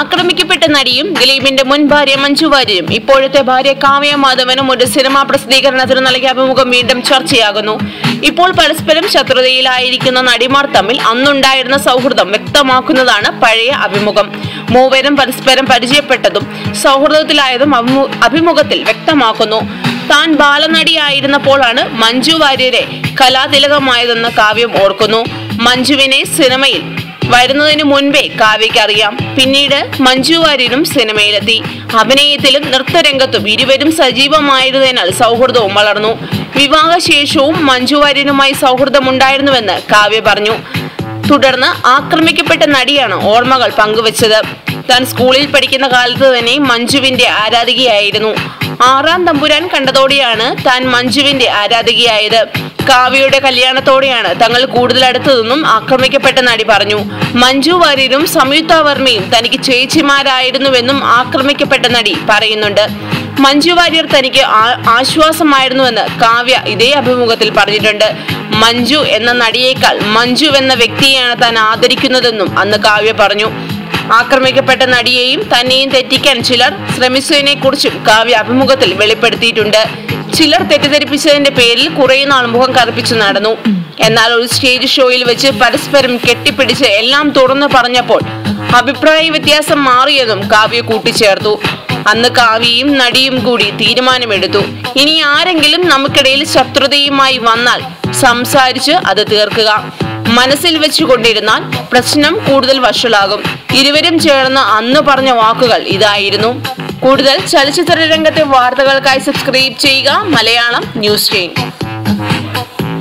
ആക്രമിക്കപ്പെട്ട നടിയും ദിലീപിന്റെ മുൻ ഭാര്യ മഞ്ജു വാര്യരും ഇപ്പോഴത്തെ ഭാര്യ കാവ്യ മാധവനും ഒരു സിനിമാ പ്രസിദ്ധീകരണത്തിന് നൽകിയ അഭിമുഖം വീണ്ടും ചർച്ചയാകുന്നു. ഇപ്പോൾ പരസ്പരം ശത്രുതയിലായിരിക്കുന്ന നടിമാർ തമ്മിൽ അന്നുണ്ടായിരുന്ന സൗഹൃദം വ്യക്തമാക്കുന്നതാണ് പഴയ അഭിമുഖം. മൂവരും പരസ്പരം പരിചയപ്പെട്ടതും സൗഹൃദത്തിലായതും അഭിമുഖത്തിൽ വ്യക്തമാക്കുന്നു. താൻ ബാലനടിയായിരുന്നപ്പോഴാണ് മഞ്ജു വാര്യരെ കലാതിലകമായതെന്ന് കാവ്യം ഓർക്കുന്നു. മഞ്ജുവിനെ സിനിമയിൽ വരുന്നതിന് മുൻപേ കാവ്യയ്ക്ക് അറിയാം പിന്നീട് മഞ്ജു വാര്യരും സിനിമയിലെത്തി. അഭിനയത്തിലും നൃത്തരംഗത്തും ഇരുവരും സജീവമായിരുന്നതിനാൽ സൗഹൃദവും വളർന്നു. വിവാഹശേഷവും മഞ്ജു വാര്യനുമായി സൗഹൃദമുണ്ടായിരുന്നുവെന്ന് കാവ്യ പറഞ്ഞു. തുടർന്ന് ആക്രമിക്കപ്പെട്ട നടിയാണ് ഓർമ്മകൾ പങ്കുവച്ചത്. താൻ സ്കൂളിൽ പഠിക്കുന്ന കാലത്ത് തന്നെ മഞ്ജുവിന്റെ ആരാധികയായിരുന്നു. ആറാം തമ്പുരാൻ കണ്ടതോടെയാണ് താൻ മഞ്ജുവിന്റെ ആരാധികയായത്. കാവ്യയുടെ കല്യാണത്തോടെയാണ് തങ്ങൾ കൂടുതൽ അടുത്തതെന്നും ആക്രമിക്കപ്പെട്ട നടി പറഞ്ഞു. മഞ്ജു വാര്യരും സംയുക്ത വർമ്മയും തനിക്ക് ചേച്ചിമാരായിരുന്നുവെന്നും ആക്രമിക്കപ്പെട്ട നടി പറയുന്നുണ്ട്. മഞ്ജു വാര്യർ തനിക്ക് ആശ്വാസമായിരുന്നുവെന്ന് കാവ്യ ഇതേ അഭിമുഖത്തിൽ പറഞ്ഞിട്ടുണ്ട്. മഞ്ജു എന്ന നടിയേക്കാൾ മഞ്ജു എന്ന വ്യക്തിയെയാണ് താൻ ആദരിക്കുന്നതെന്നും അന്ന് കാവ്യ പറഞ്ഞു. ആക്രമിക്കപ്പെട്ട നടിയെയും തന്നെയും തെറ്റിക്കാൻ ചിലർ ശ്രമിച്ചതിനെ കുറിച്ചും കാവ്യ അഭിമുഖത്തിൽ വെളിപ്പെടുത്തിയിട്ടുണ്ട്. ചിലർ തെറ്റിദ്ധരിപ്പിച്ചതിന്റെ പേരിൽ കുറെ നാൾ മുഖം കറുപ്പിച്ചു നടന്നു. എന്നാൽ ഒരു സ്റ്റേജ് ഷോയിൽ വെച്ച് പരസ്പരം കെട്ടിപ്പിടിച്ച് എല്ലാം തുറന്നു പറഞ്ഞപ്പോൾ അഭിപ്രായ വ്യത്യാസം മാറിയതും കാവ്യ കൂട്ടിച്ചേർത്തു. അന്ന് കാവ്യയും നടിയും കൂടി തീരുമാനമെടുത്തു. ഇനി ആരെങ്കിലും നമുക്കിടയിൽ ശത്രുതയുമായി വന്നാൽ സംസാരിച്ച് അത് തീർക്കുക. മനസ്സിൽ വെച്ചുകൊണ്ടിരുന്നാൽ പ്രശ്നം കൂടുതൽ വഷളാകും. ഇരുവരും ചേർന്ന് അന്ന് പറഞ്ഞ വാക്കുകൾ ഇതായിരുന്നു. കൂടുതൽ ചലച്ചിത്ര രംഗത്തെ വാർത്തകൾക്കായി സബ്സ്ക്രൈബ് ചെയ്യുക മലയാളം ന്യൂസ് ചെയിൻ